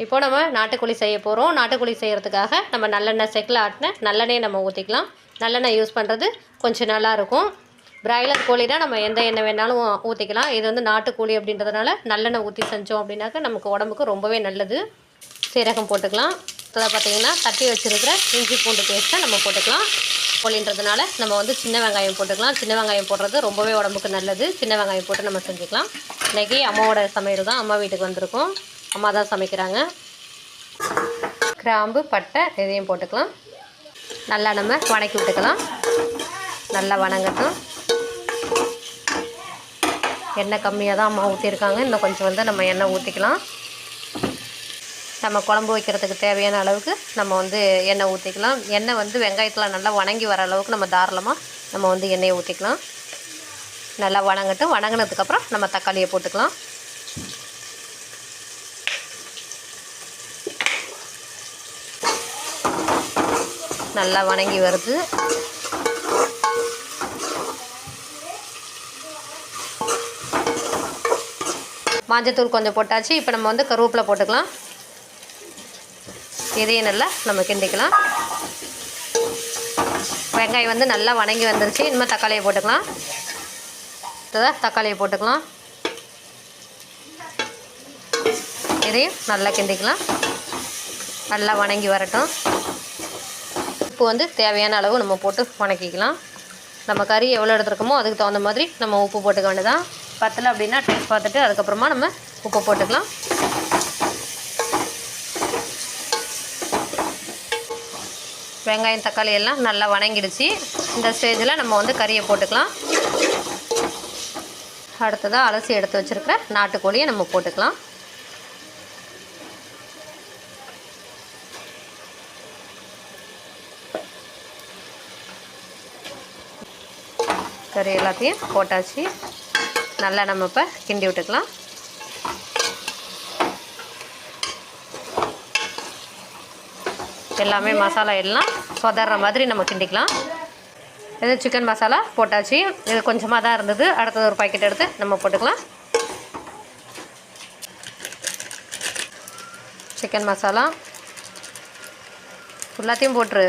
இப்போ நம்ம நாட்டுக்கோழி செய்ய போகிறோம் நாட்டுக்கோழி செய்கிறதுக்காக நம்ம நல்லெண்ணெய் செக்கில் ஆட்டின நல்லெண்ணெய் நம்ம ஊற்றிக்கலாம் நல்லெண்ணெய் யூஸ் பண்ணுறது கொஞ்சம் நல்லாயிருக்கும் பிராய்லர் கோழினா நம்ம எந்த எண்ணெய் வேணாலும் ஊற்றிக்கலாம் இது வந்து நாட்டுக்கோழி அப்படின்றதுனால நல்லெண்ணெய் ஊற்றி செஞ்சோம் அப்படின்னாக்க நமக்கு உடம்புக்கு ரொம்பவே நல்லது. சீரகம் போட்டுக்கலாம். அதை பார்த்தீங்கன்னா தட்டி வச்சுருக்கிற இஞ்சி பூண்டு பேஸ்ட்டை நம்ம போட்டுக்கலாம். கோழின்றதுனால நம்ம வந்து சின்ன வெங்காயம் போட்டுக்கலாம். சின்ன வெங்காயம் போடுறது ரொம்பவே உடம்புக்கு நல்லது. சின்ன வெங்காயம் போட்டு நம்ம செஞ்சுக்கலாம். இன்றைக்கி அம்மாவோட சமையல் தான். அம்மா வீட்டுக்கு வந்திருக்கோம். அம்மா தான் சமைக்கிறாங்க. கிராம்பு பட்டை இதையும் போட்டுக்கலாம். நல்லா நம்ம வணக்கி விட்டுக்கலாம். நல்லா வணங்கட்டும். எண்ணெய் கம்மியாக தான் அம்மா ஊற்றிருக்காங்க இன்னும் கொஞ்சம் வந்து நம்ம எண்ணெய் ஊற்றிக்கலாம் நம்ம குழம்பு வைக்கிறதுக்கு தேவையான அளவுக்கு நம்ம வந்து எண்ணெய் ஊற்றிக்கலாம் எண்ணெய் வந்து வெங்காயத்தில் நல்லா வணங்கி வர அளவுக்கு நம்ம தாராளமாக நம்ம வந்து எண்ணெயை ஊற்றிக்கலாம் நல்லா வணங்கட்டும். வணங்கினதுக்கப்புறம் நம்ம தக்காளியை போட்டுக்கலாம். நல்லா வணங்கி வருது. மஞ்சத்தூள் கொஞ்சம் போட்டாச்சு. இப்போ நம்ம வந்து கருவேப்பிலை போட்டுக்கலாம். இதையும் நல்லா நம்ம கிண்டிக்கலாம். வெங்காயம் வந்து நல்லா வணங்கி வந்துருச்சு. இனிமேல் தக்காளியை போட்டுக்கலாம். அடுத்ததாக தக்காளியை போட்டுக்கலாம். இதையும் நல்லா கிண்டிக்கலாம். நல்லா வணங்கி வரட்டும். உப்பு வந்து தேவையான அளவு நம்ம போட்டு வணக்கிக்கலாம். நம்ம கறி எவ்வளோ எடுத்துருக்கோமோ அதுக்கு தகுந்த மாதிரி நம்ம உப்பு போட்டுக்க வேண்டியதான் பத்தலை அப்படின்னா டேஸ்ட் பார்த்துட்டு அதுக்கப்புறமா நம்ம உப்பு போட்டுக்கலாம். வெங்காயம் தக்காளி எல்லாம் நல்லா வணங்கிடுச்சு. இந்த ஸ்டேஜில் நம்ம வந்து கறியை போட்டுக்கலாம். அடுத்ததாக அலசி எடுத்து வச்சுருக்கிற நாட்டுக்கோழியை நம்ம போட்டுக்கலாம். கறி எல்லாத்தையும் போட்டாச்சு. நல்லா நம்ம இப்போ கிண்டி விட்டுக்கலாம். எல்லாமே மசாலா எல்லாம் சொதற மாதிரி நம்ம கிண்டிக்கலாம். இது சிக்கன் மசாலா போட்டாச்சு. இது கொஞ்சமாக தான் இருந்தது. அடுத்தது ஒரு பாக்கெட் எடுத்து நம்ம போட்டுக்கலாம். சிக்கன் மசாலா எல்லாத்தையும் போட்டுரு.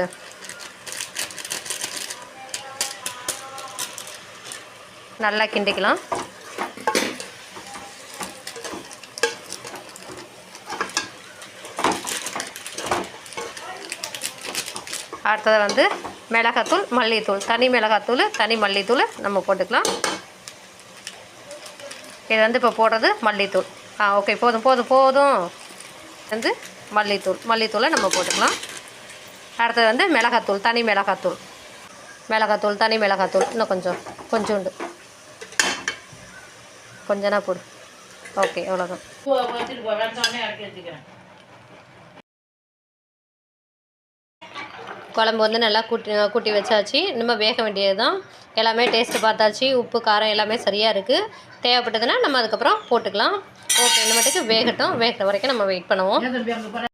நல்லா கிண்டிக்கலாம். அடுத்தது வந்து மிளகாத்தூள் மல்லித்தூள். தனி மிளகாத்தூள் தனி மல்லித்தூள் நம்ம போட்டுக்கலாம். இது வந்து இப்போ போடுறது மல்லித்தூள். ஆ ஓகே போதும் போதும் போதும். வந்து மல்லித்தூள். மல்லித்தூளை நம்ம போட்டுக்கலாம். அடுத்தது வந்து மிளகாத்தூள் தனி மிளகாத்தூள். மிளகாத்தூள் தனி மிளகாத்தூள். இன்னும் கொஞ்சம் கொஞ்சோண்டு. கொஞ்சனா போடு. ஓகே அவ்வளோதான் குழம்பு வந்து நல்லா கூட்டி கூட்டி வச்சாச்சு. இனிமேல் வேக வேண்டியது தான் எல்லாமே டேஸ்ட்டு பார்த்தாச்சு. உப்பு காரம் எல்லாமே சரியாக இருக்குது தேவைப்பட்டதுன்னா நம்ம அதுக்கப்புறம் போட்டுக்கலாம். ஓகே இனிமேட்டுக்கு வேகட்டும். வேகிற வரைக்கும் நம்ம வெயிட் பண்ணுவோம்.